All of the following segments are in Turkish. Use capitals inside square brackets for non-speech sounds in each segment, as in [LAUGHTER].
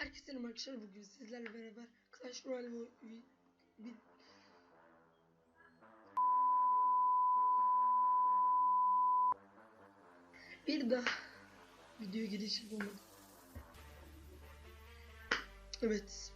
Herkese arkadaşlar bugün sizlerle beraber Clash Royale vi- bir daha video giriş yapamadım. Evet.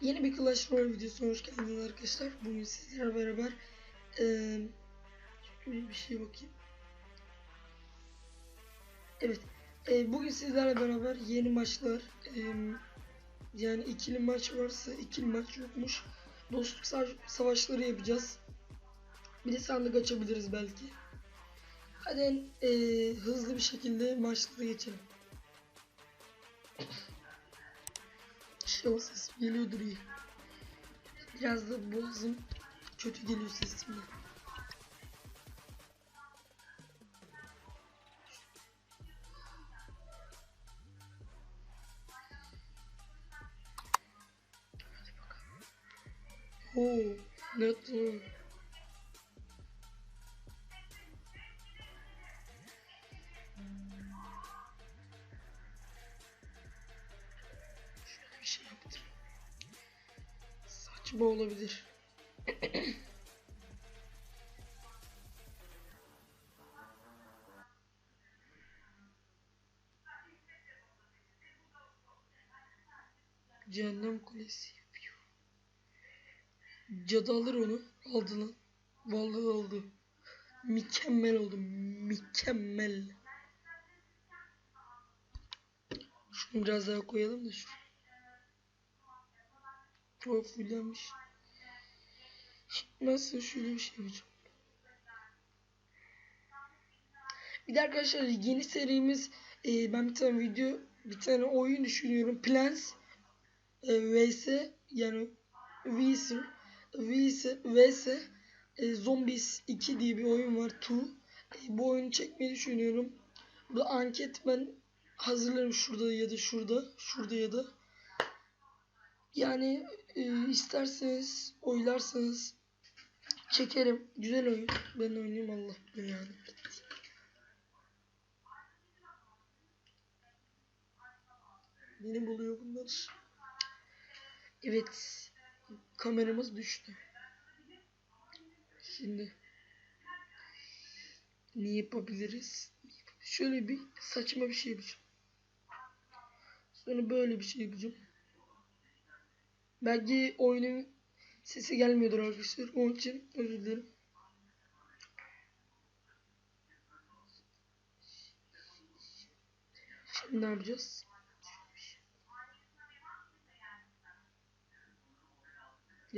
Yeni bir Clash Royale videosuna hoş geldiniz arkadaşlar. Bugün sizlerle beraber şöyle bir şey bakayım. Evet. E, bugün sizlerle beraber yeni maçlar e, yani ikili maç varsa ikili maç yokmuş. Dostluk sa- savaşları yapacağız. Bir de sandık açabiliriz belki. Hadi e, hızlı bir şekilde maçlara geçelim. İnşallah ses geliyordur iyi. Biraz da boğazım kötü geliyor sesimle. Oo, ne yaptın? Şöyle bir şey yaptım. Saçma olabilir. Cehennem kulesi. Cadı alır onu. Aldı. Vallahi aldı. Mükemmel oldu. Mükemmel. Şunu biraz daha koyalım da şu. O fullenmiş. Nasıl şöyle bir şey yapacağım. Bir de arkadaşlar yeni serimiz e, ben bir tane video bir tane oyun düşünüyorum. Plants e, vs yani vs vs vs e, Zombies 2 diye bir oyun var. 2. E, bu oyunu çekmeyi düşünüyorum. Bu anket ben hazırlarım şurada ya da şurada. Şurada ya da. Yani e, isterseniz oylarsanız çekerim. Güzel oyun. Ben oynayayım Allah yani. Beni buluyor bunlar. Evet. Kameramız düştü. Şimdi ne yapabiliriz? Şöyle bir saçma bir şey yapacağım. Sonra böyle bir şey yapacağım. Belki oyunun sesi gelmiyordur arkadaşlar. Onun için özür dilerim. Şimdi ne yapacağız?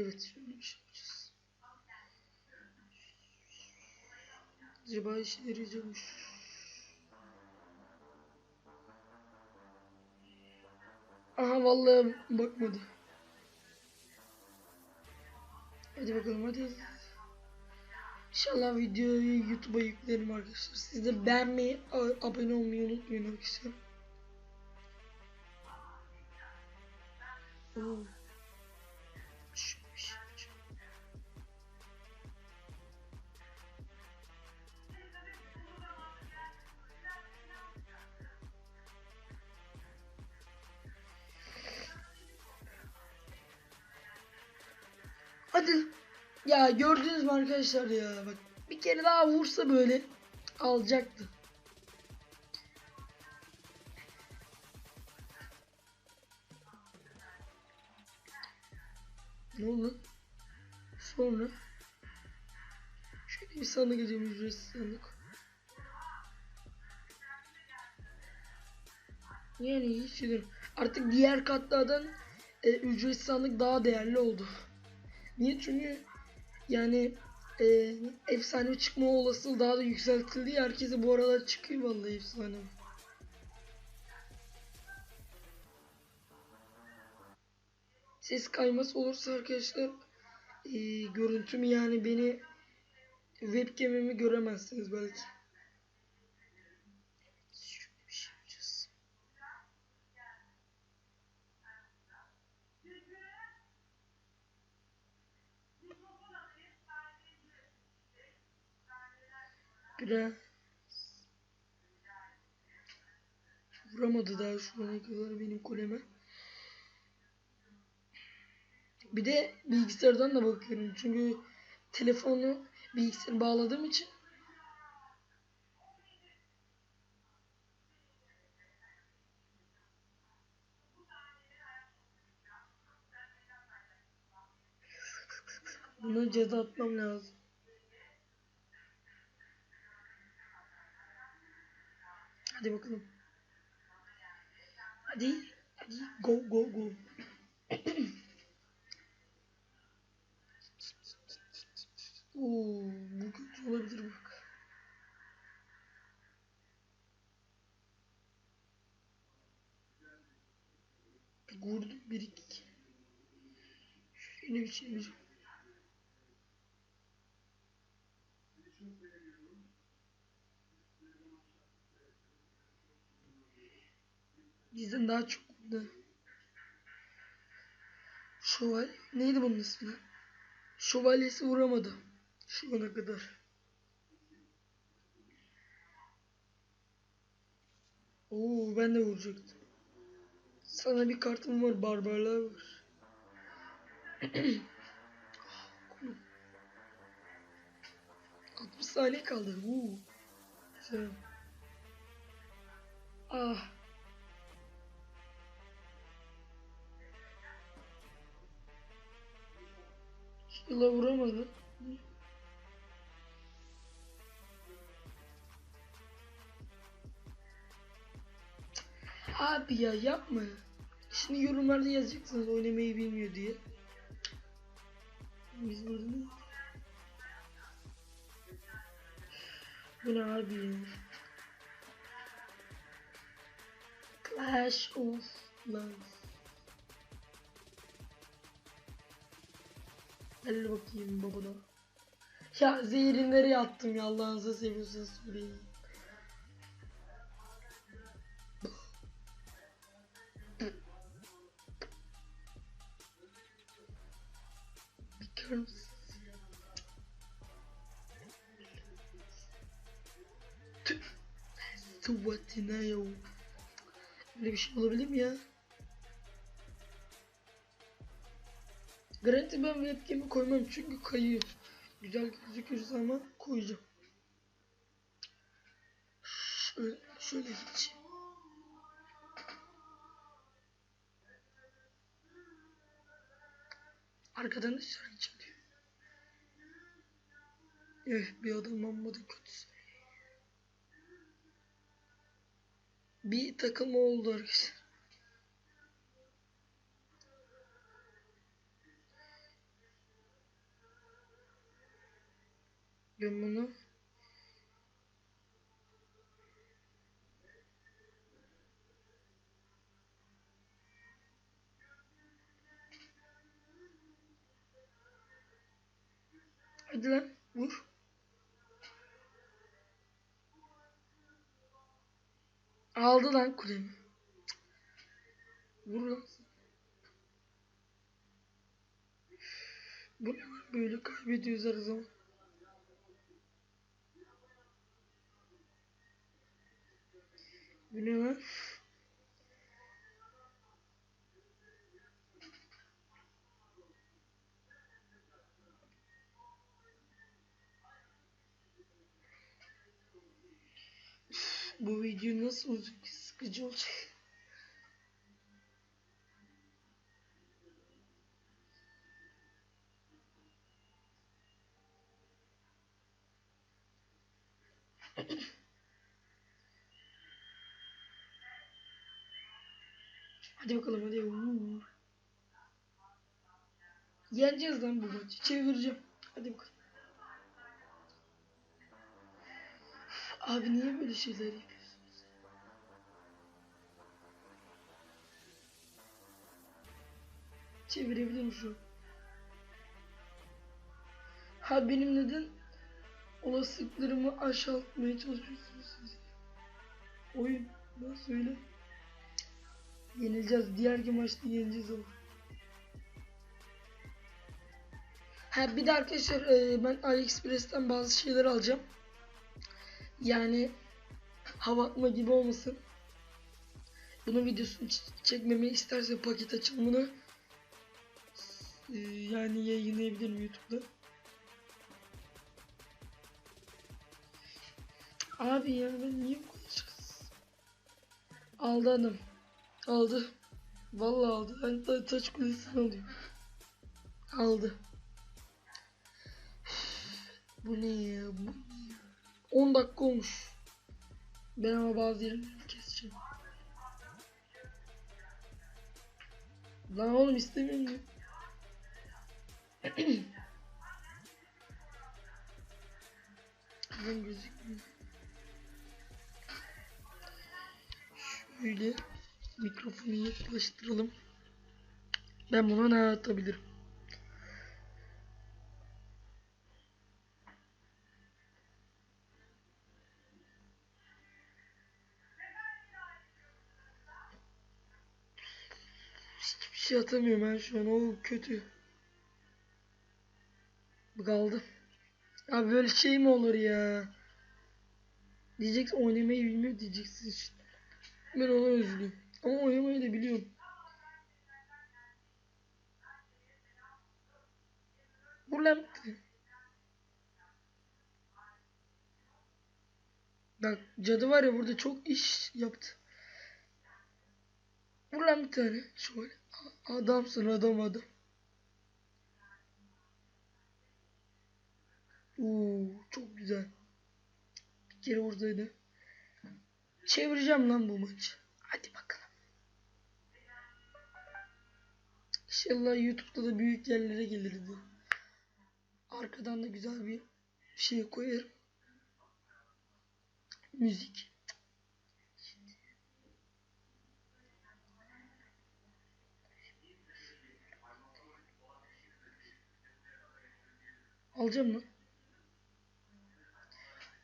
Evet şöyle şey yapacağız. Acaba işe yarayacakmış. Aha vallahi bakmadı. Hadi bakalım hadi. İnşallah videoyu YouTube'a yüklerim arkadaşlar. Siz de beğenmeyi, abone olmayı unutmayın arkadaşlar. Oo. Hadi. Ya gördünüz mü arkadaşlar ya bak bir kere daha vursa böyle alacaktı. Ne oldu? Sonra şöyle bir sandık açayım ücretsiz sandık. Yani iyi hissediyorum. Artık diğer katlardan e, ücretsiz sandık daha değerli oldu. Niye? Çünkü yani e, efsane çıkma olasılığı daha da yükseltildi. ya, Herkese bu aralar çıkıyor vallahi efsane. Ses kayması olursa arkadaşlar e, görüntümü yani beni webcam'imi göremezsiniz belki. Biraz Vuramadı daha şu ana kadar benim kuleme. Bir de bilgisayardan da bakıyorum. Çünkü telefonu bilgisayara bağladığım için Buna ceza atmam lazım. Hadi bakalım. Hadi. Hadi. Go go go. Oo, bu kötü olabilir bak. Bir vurdum bir iki. Şöyle bir çevireceğim. Bizden daha çok vurdu. Şöval neydi bunun ismi? Şövalyesi vuramadı. Şu ana kadar. Oo ben de vuracaktım. Sana bir kartım var, barbarlar var. [CLEARS THROAT] Kulum. 60 saniye kaldı. Oo. Güzel. Ah. Yıla vuramadı. Abi ya yapma. Şimdi yorumlarda yazacaksınız oynamayı bilmiyor diye. Biz burada? Bu ne abi ya? Clash of Clans. Gel bakayım babana. Ya zehri nereye attım ya Allah'ınızı seviyorsanız söyleyin. Mısınız? Tüh. Sıvatına ya. Böyle bir şey olabilir mi ya? Garanti ben webcam'i koymam çünkü kayıyor. Güzel gözükürse ama koyacağım. Şöyle, şöyle geç. Arkadan da şarkı çalıyor. Eh bir adam olmadı kötüsü. Bir takılma oldu arkadaşlar. Ben bunu Hadi lan vur. Aldı lan kulemi. Vur lan. Bu böyle kaybediyoruz her zaman. Lan? Bu video nasıl olacak? Sıkıcı olacak. Hadi bakalım hadi. Uuu. Yeneceğiz lan bu maçı. Çevireceğim. Hadi bakalım. Abi niye böyle şeyler yapıyorsunuz? Çevirebilirim şu. Ha benim neden olasılıklarımı aşağıtmaya çalışıyorsunuz siz? Oyun. Ben söyle. Yenileceğiz. Diğerki maçta yeneceğiz ama. Ha bir de arkadaşlar e, ben AliExpress'ten bazı şeyler alacağım. Yani hava atma gibi olmasın. bunun videosunu çekmemi isterse paket açılımını e, yani yayınlayabilirim YouTube'da. Abi ya ben niye bu kadar şakasız? Aldı. Vallahi aldı. Ben ta taç kulesini alıyorum. Aldı. Bu ne ya? Bu ne ya? 10 dakika olmuş. Ben ama bazı yerleri keseceğim. Lan oğlum istemiyorum ya. Ben gözükmüyor. Şöyle mikrofonu yaklaştıralım. Ben buna ne atabilirim? Hiçbir şey atamıyorum ben şu an. O kötü. Kaldı. Abi böyle şey mi olur ya? Diyeceksin oynamayı bilmiyor diyeceksin işte. Ben ona üzülüyorum. Ama oynamayı da biliyorum. Bu lamptı. Bak cadı var ya burada çok iş yaptı. Vur lan bir tane. Şöyle. Adamsın adam adam. Oo, çok güzel. Bir kere oradaydı. Çevireceğim lan bu maçı. İnşallah YouTube'da da büyük yerlere gelirdi. Arkadan da güzel bir şey koyarım. Müzik. Alacağım mı?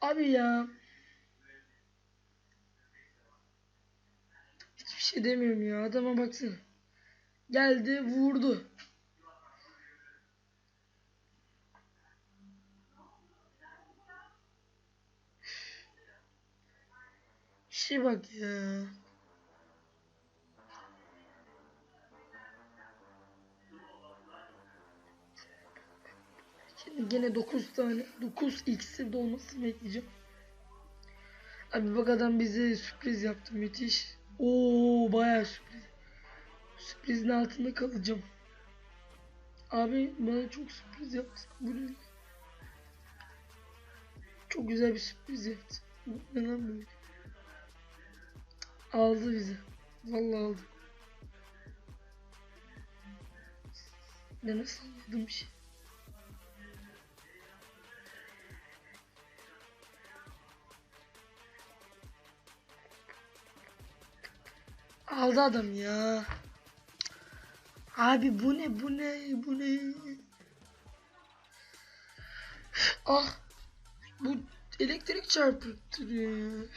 Abi ya. Hiçbir şey demiyorum ya. Adama baksana. Geldi vurdu. İşe bak ya. Şimdi gene 9 tane 9 x'in dolmasını bekleyeceğim. Abi bak adam bize sürpriz yaptı müthiş. Oo bayağı sürpriz. Sürprizin altında kalacağım. Abi bana çok sürpriz yaptı. Bu ne? Çok güzel bir sürpriz yaptı. Ne lan böyle? Aldı bizi. Vallahi aldı. Ben nasıl anladım bir şey. Aldı adam ya. Abi bu ne bu ne bu ne? Ah. Bu elektrik çarpıttırıyor.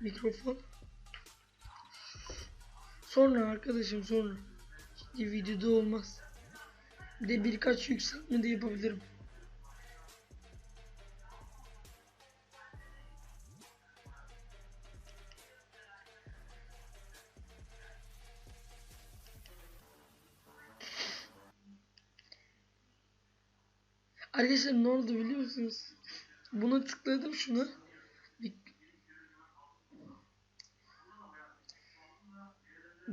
Mikrofon. Sonra arkadaşım sonra. Şimdi videoda olmaz. Bir de birkaç yükseltme de yapabilirim. Arkadaşlar ne oldu biliyor musunuz? Buna tıkladım şuna.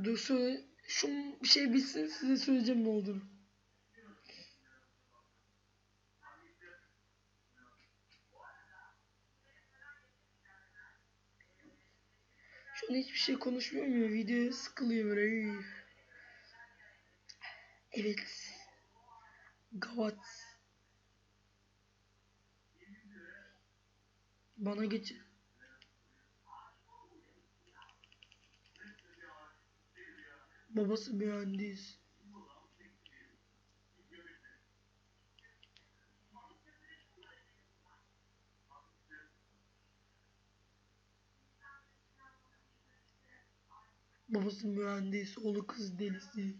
Dur söyle. Şu bir şey bitsin size söyleyeceğim ne olduğunu. Şu an hiçbir şey konuşmuyorum ya. Video sıkılıyor böyle. Evet. Gavat. Bana geç. Babası mühendis. Babası mühendis, oğlu kız delisi.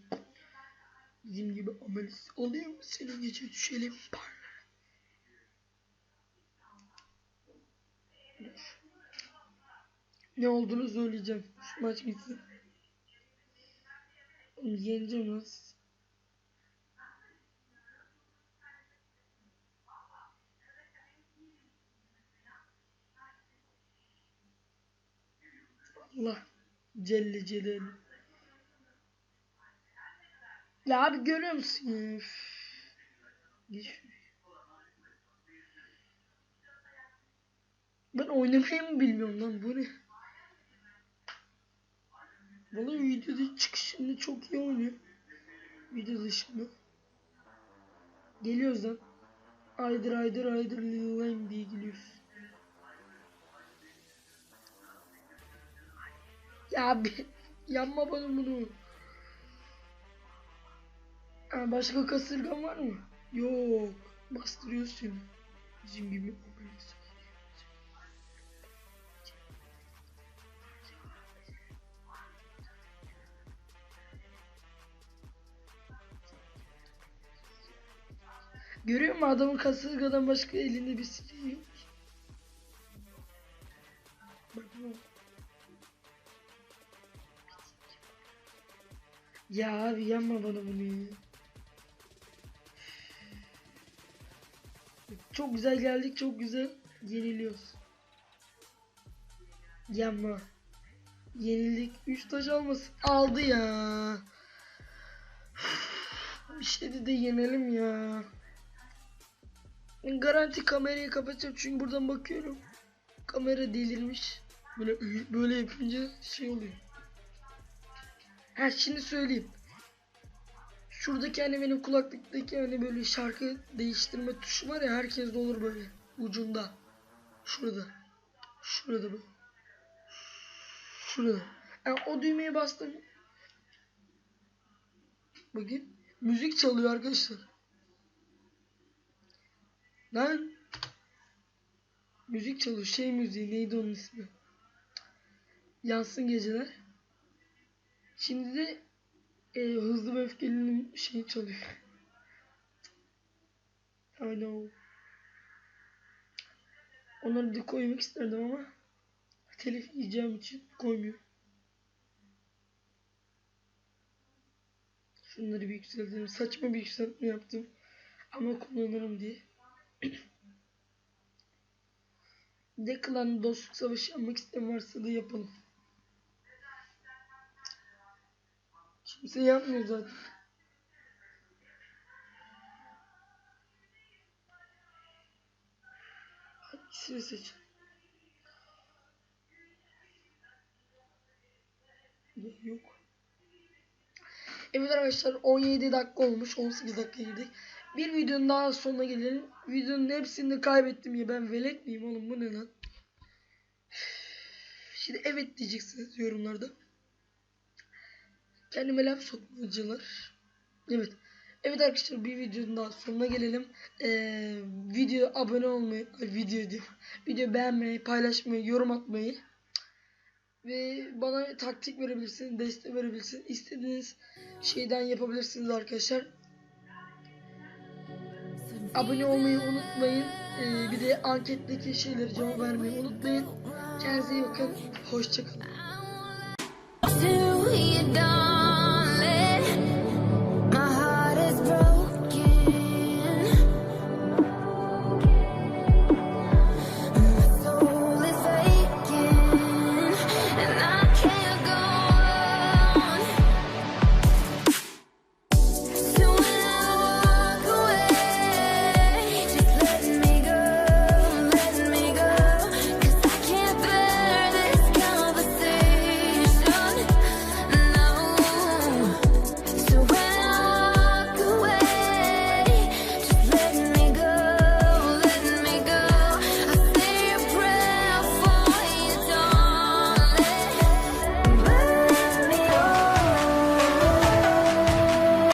Bizim gibi amelisi oluyor mu? Senin gece düşelim. Par. Ne olduğunu söyleyeceğim. Şu maç bitsin. Yeneceğim nasıl? Allah Celle Celaluhu. Ya abi görüyor musun ya? Ben oynamayı mı bilmiyorum lan bu ne? Vallahi videoda çıkışında çok iyi oynuyor. Video dışında. Geliyoruz lan. Aydır aydır aydır Lil Wayne diye geliyoruz. Ya abi yanma bana bunu. Ha, başka kasırgan var mı? Yok. Bastırıyorsun. Bizim gibi Görüyor musun adamın kasırgadan başka elinde bir silah yok. Ya abi yanma bana bunu ya. Çok güzel geldik çok güzel yeniliyoruz. Yanma. Yenildik. 3 taş almasın. Aldı ya. Bir şey de yenelim ya. Garanti kamerayı kapatacağım çünkü buradan bakıyorum. Kamera delirmiş. Böyle böyle yapınca şey oluyor. Ha şimdi söyleyeyim. Şuradaki hani benim kulaklıktaki hani böyle şarkı değiştirme tuşu var ya herkes de olur böyle ucunda. Şurada. Şurada bu. Şurada. Yani o düğmeye bastım. Bakın müzik çalıyor arkadaşlar. Lan müzik çalıyor. Şey müziği neydi onun ismi? Yansın geceler. Şimdi de e, hızlı ve öfkelinin şeyi çalıyor. [LAUGHS] I know. Onları da koymak isterdim ama telif yiyeceğim için koymuyorum. Şunları bir yükseltelim. Saçma bir yükseltme yaptım. Ama kullanırım diye. De klan dostluk savaşı yapmak isteyen varsa da yapalım. Kimse yapmıyor zaten. Hangisini seç? Yok. Evet arkadaşlar 17 dakika olmuş 18 dakika girdik. Bir videonun daha sonuna gelelim. Videonun hepsini kaybettim ya ben velet miyim oğlum bu ne lan? Şimdi evet diyeceksiniz yorumlarda. Kendime laf sokmacılar. Evet. Evet arkadaşlar bir videonun daha sonuna gelelim. Ee, video abone olmayı, ay, video diyor. Video beğenmeyi, paylaşmayı, yorum atmayı ve bana taktik verebilirsiniz, destek verebilirsiniz. İstediğiniz şeyden yapabilirsiniz arkadaşlar. Abone olmayı unutmayın. Ee, bir de anketteki şeyleri cevap vermeyi unutmayın. Kendinize iyi bakın. Hoşçakalın.